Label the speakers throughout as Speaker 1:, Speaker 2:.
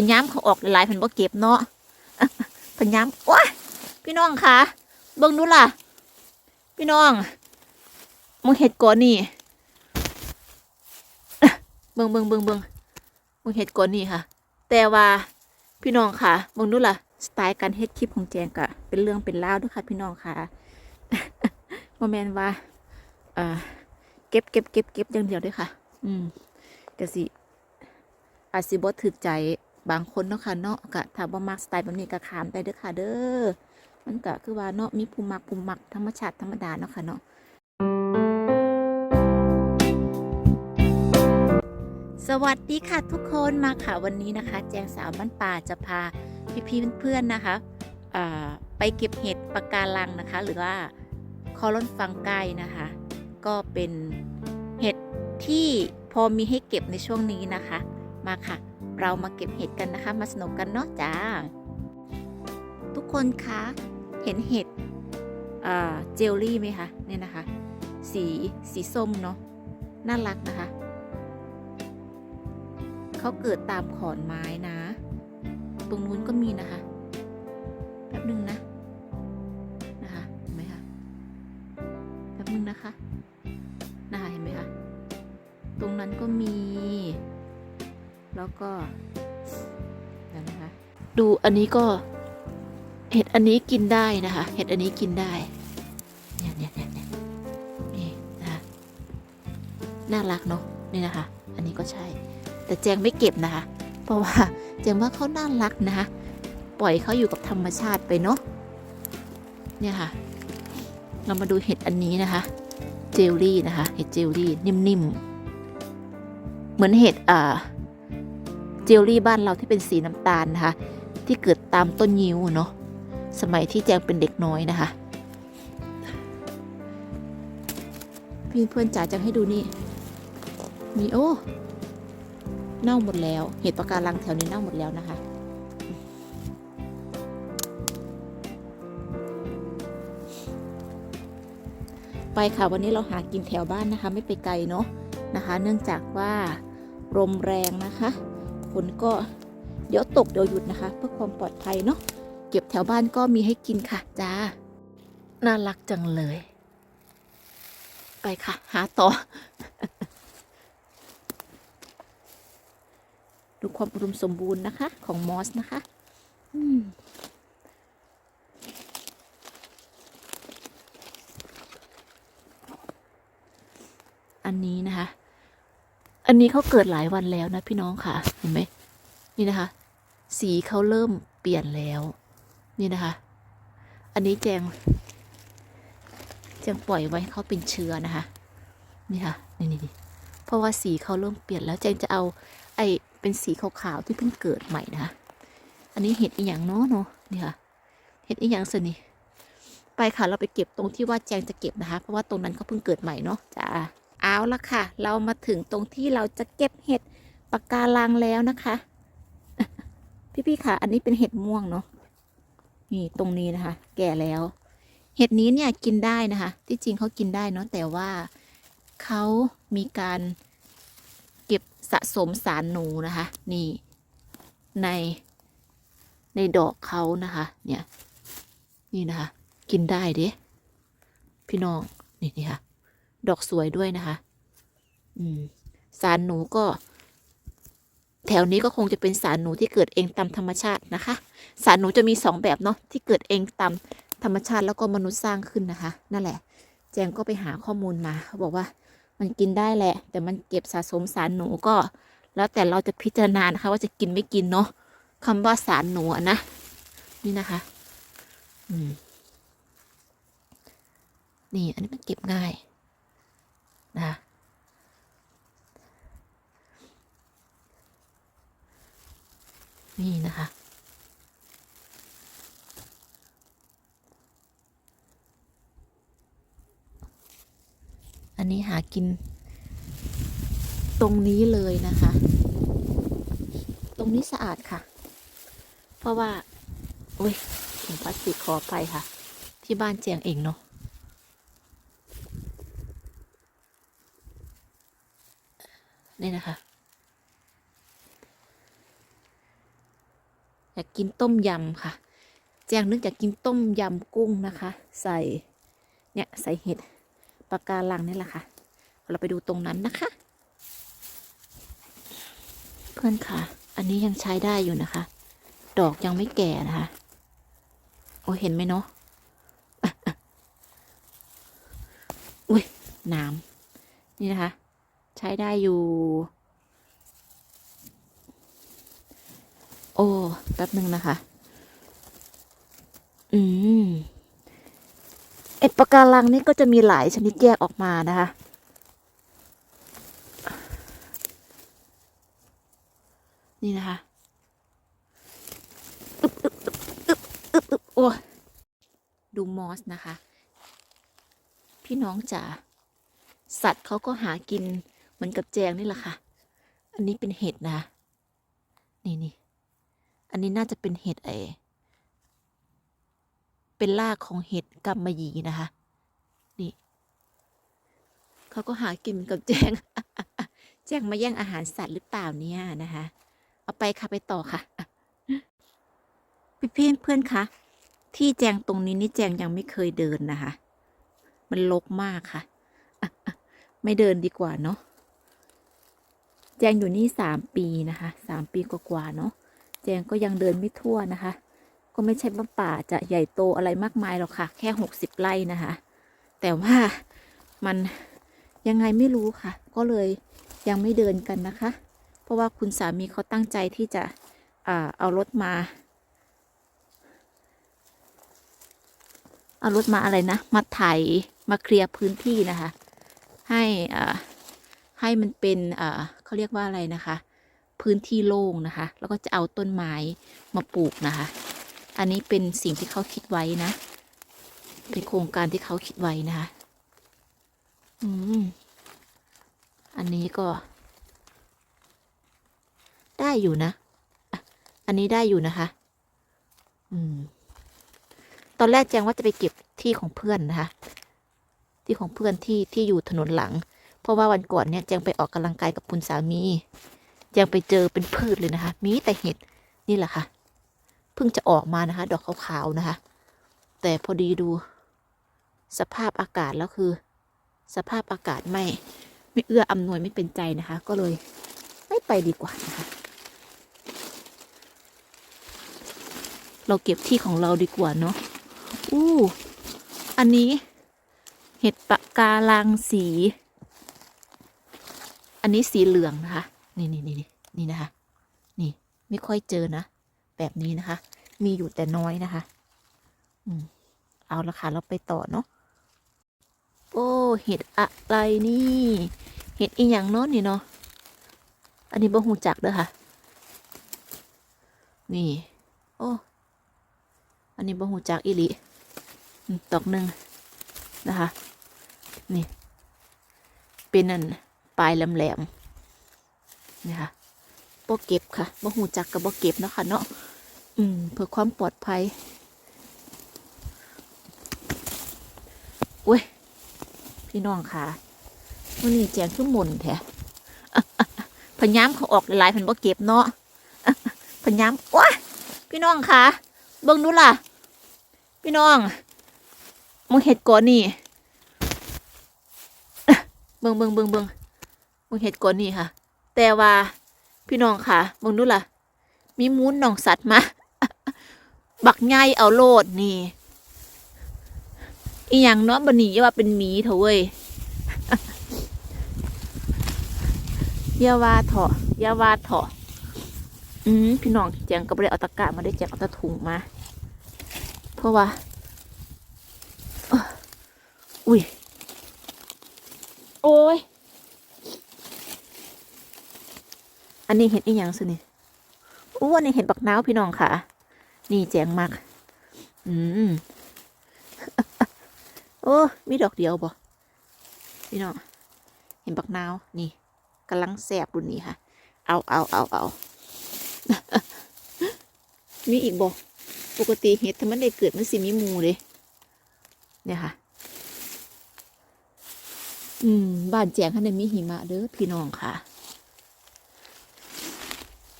Speaker 1: พยายามเขาออกหลายเพิ่นบ่เก็บเนาะพยายามโอ้ยพี่น้องคะเบิ่งดูล่ะ พี่น้องมึงเห็ดก่อนนี่เบิ่งเบิ่งเบิ่งเบิ่งมึงเห็ดก่อนนี่ค่ะ แต่ว่าพี่น้องค่ะเบิ่งดูล่ะสไตล์การเฮ็ดคลิปของแจงก็เป็นเรื่องเป็นราด้วยค่ะ พี่น้องค่ะโมเมนว่าเออเก็บเก็บเก็บเก็บอย่างเดียวด้วยค่ะ อืมก็สิอาจสิบ่ถึกใจ บางคนเนาะค่ะเนาะก็ถ้าบ่มักสไตล์แบบนี้ก็ขามได้เด้อค่ะเด้อมันก็คือว่าเนาะมีภูมิมักภูมิมักธรรมชาติธรรมดาเนาะค่ะเนาะสวัสดีค่ะทุกคนมาค่ะวันนี้นะคะ แจงสาวบ้านป่าจะพาพี่ๆเพื่อนๆนะคะไปเก็บเห็ดปะการังนะคะ หรือว่าคอรอนฟังไกนะคะ ก็เป็นเห็ดที่พอมีให้เก็บในช่วงนี้นะคะ มาค่ะ เรามาเก็บเห็ดกันนะคะ มาสนุกกันเนาะจ้า ทุกคนคะเห็นเห็ดเจลลี่ไหมคะเนี่ยนะคะ สีสีส้มเนาะน่ารักนะคะเขาเกิดตามขอนไม้นะ ตรงนู้นก็มีนะคะแป๊บหนึ่งนะนะคะเห็นไหมคะแป๊บหนึ่งนะคะนะคะเห็นไหมคะตรงนั้นก็มี แล้วก็นะคะดูอันนี้ก็เห็ดอันนี้กินได้นะคะ เห็ดอันนี้กินได้เนี่ยเนี่ยเนี่ยเนี่ยนี่นะคะน่ารักเนาะนี่นะคะ อันนี้ก็ใช่ แต่แจงไม่เก็บนะคะ เพราะว่าแจงว่าเขาน่ารักนะคะ ปล่อยเขาอยู่กับธรรมชาติไปเนาะเนี่ยค่ะ เรามาดูเห็ดอันนี้นะคะ เจลลี่นะคะ เห็ดเจลลี่นิ่มๆ เหมือนเห็ดอ่า เจลลี่บ้านเราที่เป็นสีน้ำตาลนะคะ ที่เกิดตามต้นยิ้วเนาะสมัยที่แจงเป็นเด็กน้อยนะคะ พี่เพื่อนจ๋าจะให้ดูนี่ มีโอ้เน่าหมดแล้ว เห็ดปะการังแถวนี้เน่าหมดแล้วนะคะไปค่ะวันนี้เราหากินแถวบ้านนะคะ ไม่ไปไกลเนาะนะคะ เนื่องจากว่าลมแรงนะคะ ฝนก็เดี๋ยวตกเดี๋ยวหยุดนะคะ เพื่อความปลอดภัยเนาะเก็บแถวบ้านก็มีให้กินค่ะจ้า น่ารักจังเลย ไปค่ะ หาต่อ ดูความอุดมสมบูรณ์นะคะ ของมอสนะคะอันนี้นะคะ อันนี้เขาเกิดหลายวันแล้วนะพี่น้องค่ะ เห็นไหมนี่นะคะ สีเขาเริ่มเปลี่ยนแล้ว นี่นะคะ อันนี้แจงแจงปล่อยไว้เขาเป็นเชื้อนะคะ นี่ค่ะ นี่นี่เพราะว่าสีเขาเริ่มเปลี่ยนแล้วแจงจะเอาไอเป็นสีขาวๆที่เพิ่งเกิดใหม่นะะอันนี้เห็ดอีหยังเนาะเนาะนี่ค่ะ เห็ดอีหยังสินี่ไปค่ะ เราไปเก็บตรงที่ว่าแจงจะเก็บนะคะ เพราะว่าตรงนั้นเขาเพิ่งเกิดใหม่เนาะจ้า เอาละค่ะ เรามาถึงตรงที่เราจะเก็บเห็ดปะการังแล้วนะคะ พี่ๆค่ะ อันนี้เป็นเห็ดม่วงเนาะนี่ตรงนี้นะคะ แก่แล้ว เห็ดนี้เนี่ยกินได้นะคะ ที่จริงเขากินได้เนาะแต่ว่าเขามีการเก็บสะสมสารหนูนะคะ นี่ ในในดอกเขานะคะ เนี่ย นี่นะคะ กินได้เด้พี่น้องนี่นี่ค่ะ ดอกสวยด้วยนะคะ อืม สารหนูก็ แถวนี้ก็คงจะเป็นสารหนูที่เกิดเองตามธรรมชาตินะคะ สารหนูจะมีสองแบบเนาะที่เกิดเองตามธรรมชาติแล้วก็มนุษย์สร้างขึ้นนะคะ นั่นแหละ แจงก็ไปหาข้อมูลมาเขาบอกว่า มันกินได้แหละ แต่มันเก็บสะสมสารหนูก็ แล้วแต่เราจะพิจารณานะคะ ว่าจะกินไม่กินเนาะคำว่าสารหนูอะนะ นี่นะคะ อืม นี่อันนี้มันเก็บง่าย นะคะนี่นะคะ อันนี้หากิน ตรงนี้เลยนะคะ ตรงนี้สะอาดค่ะ เพราะว่า โอ้ยถุงพลาสติกขอไปค่ะ ที่บ้านแจงเองเนาะ นี่นะคะ อยากกินต้มยำค่ะ แจงนึกอยากกินต้มยำกุ้งนะคะ ใส่เนี่ยใส่เห็ดปากการังนี่แหละค่ะ เราไปดูตรงนั้นนะคะ เพื่อนค่ะ อันนี้ยังใช้ได้อยู่นะคะ ดอกยังไม่แก่นะคะ โอ้เห็นไหมเนาะอุ้ยน้ำนี่นะคะ ใช้ได้อยู่ โอ้ แป๊บหนึ่งนะคะ อืม เอ็ดปะการังนี่ก็จะมีหลายชนิดแยกออกมานะคะ นี่นะคะโอ้ดูมอสนะคะ พี่น้องจ๋าสัตว์เขาก็หากิน เหมือนกับแจงนี่แหละค่ะ อันนี้เป็นเห็ดนะ นี่นี่ อันนี้น่าจะเป็นเห็ดไอเป็นรากของเห็ดกำมะหยี่นะคะ นี่ เขาก็หากินเหมือนกับแจง แจงมาแย่งอาหารสัตว์หรือเปล่าเนี่ยนะคะ เอาไปค่ะไปต่อค่ะ พี่เพื่อนเพื่อนคะที่แจงตรงนี้นี่แจงยังไม่เคยเดินนะคะ มันลกมากค่ะ ไม่เดินดีกว่าเนาะ แจงอยู่นี่สามปีนะคะสามปีกว่าๆเนาะแจงก็ยังเดินไม่ทั่วนะคะ ก็ไม่ใช่ว่าป่าจะใหญ่โตอะไรมากมายหรอกค่ะ แค่หกสิบไร่นะคะ แต่ว่ามันยังไงไม่รู้ค่ะ ก็เลยยังไม่เดินกันนะคะ เพราะว่าคุณสามีเขาตั้งใจที่จะเอารถมา เอารถมาอะไรนะ มาไถมาเคลียร์พื้นที่นะคะ ให้ให้มันเป็นอ่า เขาเรียกว่าอะไรนะคะ พื้นที่โล่งนะคะ แล้วก็จะเอาต้นไม้มาปลูกนะคะ อันนี้เป็นสิ่งที่เขาคิดไว้นะ เป็นโครงการที่เขาคิดไว้นะคะ อืม อันนี้ก็ ได้อยู่นะ อันนี้ได้อยู่นะคะ อืม ตอนแรกแจงว่าจะไปเก็บที่ของเพื่อนนะคะ ที่ของเพื่อนที่ที่อยู่ถนนหลัง ราะว่าวันก่อนเนี่ยแจงไปออกกำลังกายกับคุณสามีแจงไปเจอเป็นพืชเลยนะคะ มีแต่เห็ดนี่แหละค่ะ เพิ่งจะออกมานะคะ ดอกขาวๆนะคะ แต่พอดีดู สภาพอากาศแล้วคือ สภาพอากาศไม่ไม่เอื้ออำนวยไม่เป็นใจนะคะ ก็เลยไม่ไปดีกว่านะคะ เราเก็บที่ของเราดีกว่าเนาะอู้อันนี้เห็ดปะการังสี อันนี้สีเหลืองนะคะนี่นี่นี่นี่นี่นะคะ นี่ไม่ค่อยเจอนะ แบบนี้นะคะ มีอยู่แต่น้อยนะคะ อืม เอาละค่ะ เราไปต่อเนาะ โอ้ เห็ดอะไรนี่ เห็ดอีหยังเนาะนี่เนาะ อันนี้บ่หูจักเด้อค่ะ นี่ โอ้ อันนี้บ่หูจักอีหลีอืมดอกหนึ่งนะคะ นี่ เป็นอัน ปลายแหลมๆนี่ค่ะบ่เก็บค่ะบ่หูจักกับบ่เก็บเนาะค่ะเนาะอืมเพื่อความปลอดภัยเว้ยพี่น้องค่ะวันนี้แจงขึ้นมนแท้พยามเขาออกหลายๆเพิ่นบ่เก็บเนาะพยามว้าพี่น้องค่ะเบิ่งดูล่ะ พี่น้องมึงเห็ดก่อนนี่เบิ่งเบิ่งเบิ่งเบิ่ง มึงเห็ดก่อนนี่ค่ะ แต่ว่าพี่น้องค่ะเบิ่งดูล่ะ มีมูนหนองสัตว์มา บักใหญ่เอาโลดนี่อีหยังเนาะบันนี้อย่าว่าเป็นหมีเถอะเว้ยยาว่าเถอะยาว่าเถอะอืมพี่น้องแจงก็บ่ได้เอาตะกร้ามาได้แจงเอาตะถุงมา เพราะว่าอุ้ย โอ้ย อันนี้เห็ดอีหยังสินี่อู้อันนี้เห็ดบักนาวพี่น้องค่ะ นี่แจงมากอืมโอ้มีดอกเดียวบ่พี่น้องเห็นบักนาวนี่กำลังแสบรุ่นนี้ค่ะ เอาเอาเอาเอามีอีกบ่ปกติเห็ดถ้ามันได้เกิดมันสิมีมูเลยเนี่ยค่ะ อืมบ้านแจงข้างในมีหิมะเด้อพี่น้องค่ะ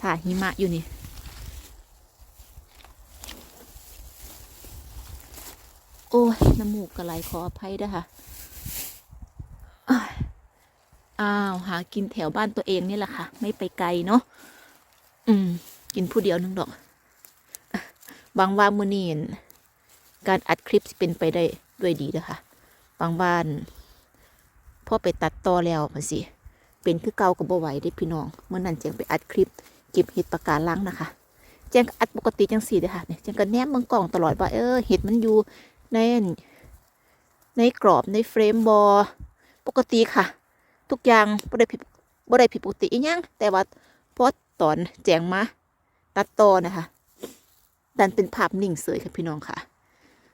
Speaker 1: ถ่าดหิมะอยู่นี่โอ้ยน้ำมูกกระไหลขออภัยด้วยค่ะ อ้าว หากินแถวบ้านตัวเองนี่แหละค่ะ ไม่ไปไกลเนาะ อืม กินผู้เดียวนึงดอก บางว่ามือนีนการอัดคลิปเป็นไปได้ด้วยดีด้วยค่ะ บางบ้านพ่อไปตัดตอแล้วมันสิ เป็นคือเก่ากับบ่ไหวได้พี่น้อง เมื่อนั้นเจียงไปอัดคลิป เก็บเห็ดปากกาลังนะคะเจงอัดปกติจังสี่เลยค่ะเนี่ยเจงก็แนมเมืองกล่องตลอดว่าเออเห็ดมันอยู่ในในกรอบในเฟรมบอปกติค่ะ ทุกอย่างบ่ได้ผิดบ่ได้ผิดปกติอีหยังแต่ว่าพอตอนแจงมาตัดต่อนะคะดันเป็นภาพนิ่งเสยค่ะพี่น้องค่ะ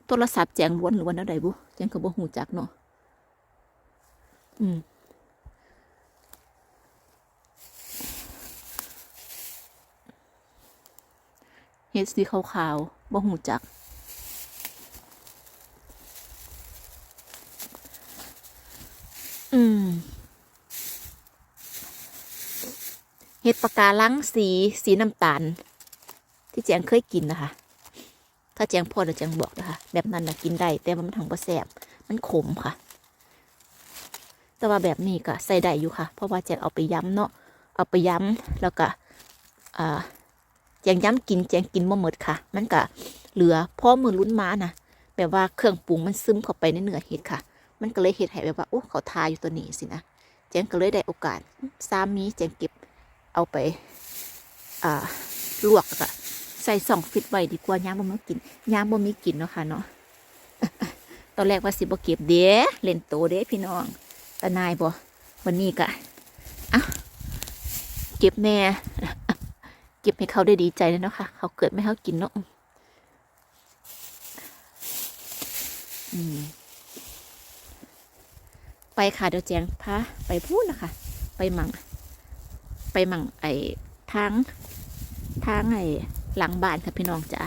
Speaker 1: โทรศัพท์แจงล้วนหรือว่าแนวใดบุแจงก็บ่หูจักเนาะอืม ฮ็ดสีขาวๆบ่หูจัก อืมเห็ดปากกาลังสีสีน้ำตาล ที่แจงเคยกินนะคะ ถ้าแจงพอเดี๋ยวแจงบอกนะคะ แบบนั้นนะกินได้ แต่ว่ามันถังประแสบมันขมค่ะ แต่ว่าแบบนี้ก็ใส่ได้อยู่ค่ะ เพราะว่าแจงเอาไปย้ำเนาะ เอาไปย้ำแล้วก็อ่า จงย้ำกินแจงกินบ่หมดค่ะ มันก็เหลือพอมือลุ้นม้านะแบบว่าเครื่องปรุงมันซึมเข้าไปในเนื้อเห็ดค่ะ มันก็เลยเห็ดให้แบบว่าโอ้เขาทาอยู่ตัวนี้สินะแจงก็เลยได้โอกาสสามีแจงเก็บเอาไปอ่าลวกแล้วก็ใส่สองฟิตไว้ดีกว่าย่างบ่มีกินย่างบ่มีกินเนาะค่ะเนาะตอนแรกว่าสิบ่เก็บเด้เล่นโตเด้พี่น้องตานายบ่วันนี้ก็อะเก็บแน่ ก็บให้เขาได้ดีใจเลยเนาะค่ะ เขาเกิดไม่ให้เขากินเนาะไปค่ะเดี๋ยวแจงพาไปพูดนะคะ ไปมั่งไปมั่งไอ้ทางทางไอ้หลังบ้านค่ะพี่น้องจ๋า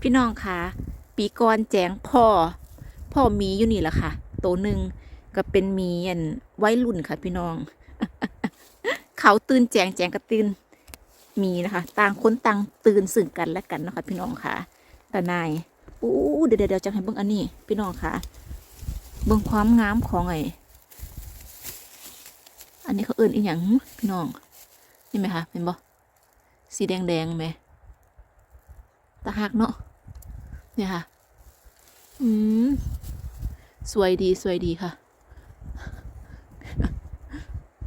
Speaker 1: พี่น้องคะปีก่อนแจงพ่อ พ่อมีอยู่นี่แหละค่ะ ตัวหนึ่งก็เป็นมีอันไว้รุ่นค่ะพี่น้อง เขาตื่นแจงแจงก็ตื่น มีนะคะ ต่างคนต่างตื่นสึ่งกันและกันนะคะ พี่น้องค่ะแต่นายอู้เดี๋ยวเดี๋ยวจะให้เบิ่งอันนี้ พี่น้องค่ะ เบิ่งความงามของไอ้อันนี้เขาเอื่นอีหยังพี่น้อง นี่ไหมคะเป็นบ่สีแดงแดงไหมตาหักเนาะเนี่ยค่ะ อืม สวยดีสวยดีค่ะ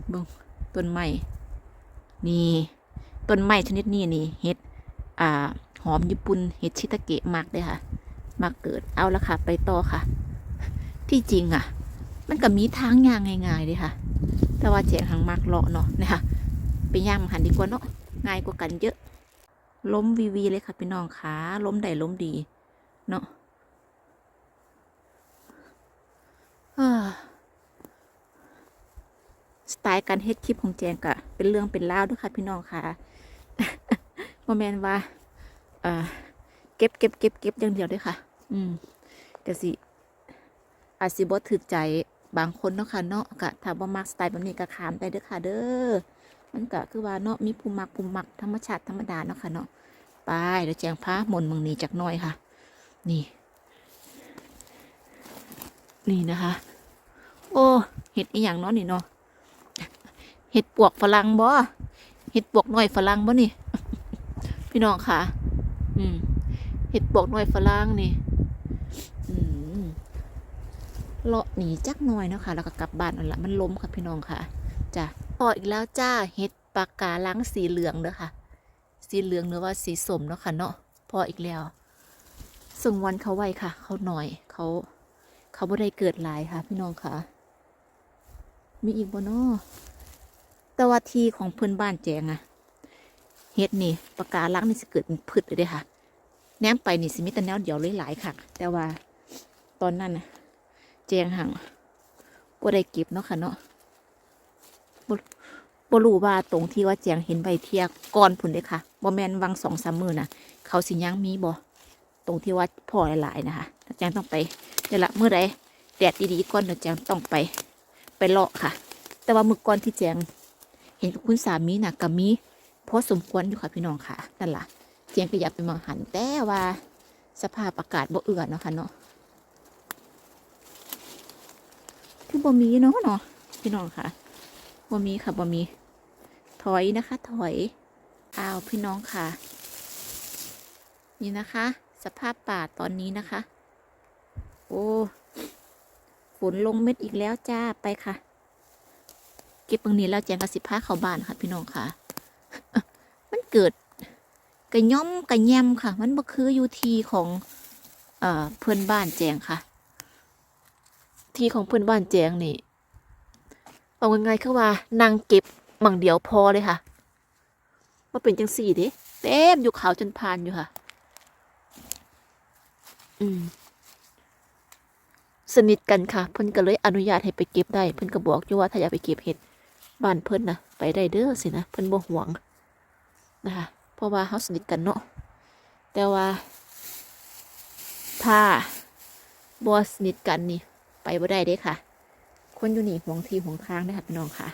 Speaker 1: เบิ่งต้นไม้นี่ ต้นไม้ชนิดนี้นี่เห็ดอ่าหอมญี่ปุ่นเห็ดชิตาเกะมากเลยค่ะมาเกิดเอาละค่ะ ไปต่อค่ะ ที่จริงอะ มันก็มีทางย่างง่ายๆเลยค่ะ แต่ว่าแจงทางมากเลาะเนาะนะคะไปย่างมันหันดีกว่าเนาะง่ายกว่ากันเยอะ ล้มวีวีเลยค่ะพี่น้องขาล้มได้ล้มดี เนาะสไตล์การเฮ็ดคลิปของแจงก็เป็นเรื่องเป็นราด้วยค่ะพี่น้องค่ะ มแมนว่าเอ่อเก็บเก็บเก็บเก็บอย่างเดียวด้วยค่ะ อืมแต่สิอาจสิบ่ถึกใจบางคนเนาะค่ะเนาะก็ถ้าบ่มักสไตล์แบบนี้ก็ขามได้เด้อค่ะ เด้อมันก็คือว่าเนาะมีผู้มักผู้มักธรรมชาติธรรมดาเนาะค่ะเนาะไปเดี๋ยวแจงพามนเมืองนี้จักหน่อยค่ะ นี่ นี่นะคะ โอ้เห็ดอีหยังเนาะนี่เนาะเห็ดปวกฝรั่งบ่เห็ดปวกหน่อยฝรั่งบ่นี่ พี่น้องค่ะ อืม เห็ดปวกหน่อยฝรั่งนี่อืมเลาะหนีจักหน่อยเนาะค่ะแล้วก็กลับบ้านนั่นละมันล้มค่ะพี่น้องค่ะจ้ะพออีกแล้วจ้าเห็ดปากกาลังสีเหลืองเด้อค่ะ สีเหลืองหรือว่าสีส้มเนาะค่ะเนาะพออีกแล้วส่งวันเขาไวค่ะ เขาหน่อยเขาเขาบ่ได้เกิดหลายค่ะ พี่น้องค่ะ มีอีกบ่เนาะแต่ว่าที่ของเพื่อนบ้านแจงอะ เฮ็ดนี่ปากกาลังนี่สิเกิดเป็นพืชเลยเด้ค่ะ แนมไปนี่สิมีแต่แนวเดียวเลยหลายค่ะ แต่ว่าตอนนั้นนะแจงหังบ่ได้เก็บเนาะค่ะเนาะบ่บ่รู้ว่าตรงที่ว่าแจงเห็นใบเทียก่อนพุ่นเด้ค่ะบ่แม่นวังสองสามมือน่ะเขาสิยังมีบ่ตรงที่ว่าพ่อหลายๆนะคะแจงต้องไปเดี๋ยวละเมื่อใดแดดดีๆก่อนเดี๋ยวแจงต้องไป ไปเลาะค่ะ แต่ว่ามือก่อนที่แจงเห็นคุณสามีนะกับมี พอสมควรอยู่ค่ะพี่น้องค่ะนั่นล่ะเจียงขยับไปมองหันแต่ว่าสภาพอากาศบ่เอือเนาะค่ะเนาะคือบ่มีเนาะเนาะพี่น้องค่ะบ่มีค่ะบ่มี ถอยนะคะ ถอยอ้าวพี่น้องค่ะ นี่นะคะ สภาพป่าตอนนี้นะคะ โอ้ฝนลงเม็ดอีกแล้วจ้าไปค่ะ เก็บบางนี้แล้วแจงกระสิบผ้าเขาบ้านค่ะ พี่น้องค่ะ มันเกิดกระย่อมกระแยมค่ะ มันบ่คืออยู่ทีของเอ่อเพื่อนบ้านแจงค่ะ ที่ของเพื่อนบ้านแจงนี่เอาง่ายๆคือว่านางเก็บหมังเดียวพอเลยค่ะว่าเป็นจังสี่เด้เต็มอยู่ขาวจนพานอยู่ค่ะ อืม สนิทกันค่ะ เพิ่นก็เลยอนุญาตให้ไปเก็บได้ เพิ่นก็บอกอยู่ว่าถ้าอยากไปเก็บเห็ด บ้านเพิ่นนะไปได้เด้อสินะเพิ่นบ่หวงนะคะเพราะว่าเฮาสนิทกันเนาะแต่ว่า ถ้าบ่สนิทกันนี่ ไปบ่ได้เด้ค่ะ คนอยู่นี่ห่วงทีห่วงทางเด้อค่ะพี่น้องค่ะ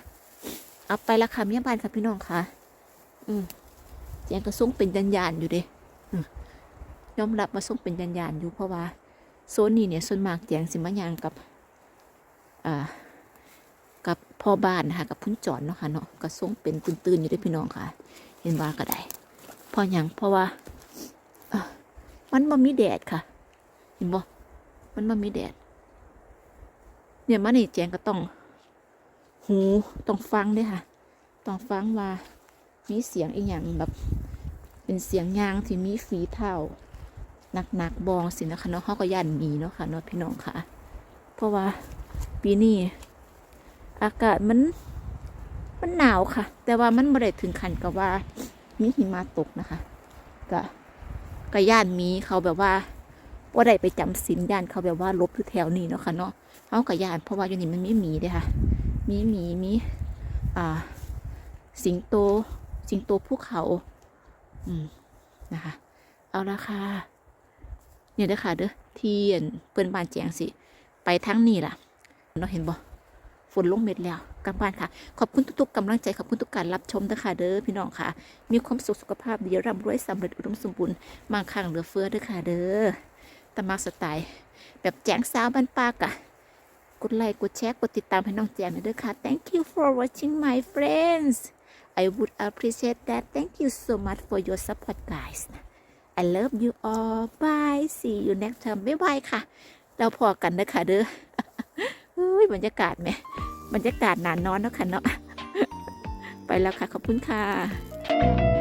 Speaker 1: เอาไปละค่ะเมียบ้านค่ะพี่น้องค่ะ อืมแจงก็ส่งเป็นยันยานอยู่เด้ยอมรับว่าส่งเป็นยันยานอยู่เพราะว่าโซนนี้เนี่ยส่วนมากแจงสิมายางกับอ่า กับพ่อบ้านนะคะกับพุ่นจอนเนาะค่ะเนาะก็ส่งเป็นตื่นๆอยู่ด้วยพี่น้องค่ะ เห็นว่าก็ได้เพราะหยังเพราะว่ามันบ่มีแดดค่ะ เห็นบ่มันบ่มีแดด เนี่ยมันนี่แจงก็ต้อง หูต้องฟังด้วยค่ะ ต้องฟังว่า มีเสียงอีกอย่างแบบ เป็นเสียงยางที่มีฝีเท้าหนักๆบองสินะคะเนาะเขาก็ย่านมีเนาะค่ะเนาะพี่น้องค่ะ เพราะว่าปีนี้ อากาศมันมันหนาวค่ะ แต่ว่ามันไม่ได้ถึงขันกับว่ามีหิมะตกนะคะก็ก็ย่านมีเขาแบบว่าว่าได้ไปจำศีลย่านเขาแบบว่าลบอยู่แถวนี้เนาะค่ะเนาะเขาก็ย่านเพราะว่าอยู่นี่มันไม่มีเลยค่ะ มีหมีมีอ่า สิงโต สิงโตภูเขา อืมนะคะ เอาละค่ะเนี่ยเด้อค่ะเด้อที่อั่นเปิ้นบานแจงสิ ไปทั้งนี้ล่ะ เนาะเห็นบ่ ฝนลงเม็ดแล้วกลับบ้านค่ะ ขอบคุณทุกๆกำลังใจขอบคุณทุกการรับชมเด้อค่ะเด้อพี่น้องค่ะ มีความสุขสุขภาพดีร่ำรวยสำเร็จอุดมสมบูรณ์มั่งคั่งเหลือเฟือเด้อค่ะเด้อตามมาสไตล์แบบแจ้งสาวบ้านปากะกดไลค์กดแชร์กดติดตามให้น้องแจงน่อยเด้อค่ะ thank you for watching my friends I would appreciate that thank you so much for your support guys I love you all bye see you next time บ๊ายบายค่ะ เราพอกันนะคะเด้อ เฮ้ยบรรยากาศไหมบรรยากาศหนานนอนเนาะค่ะเนาะไปแล้วค่ะ ขอบคุณค่ะ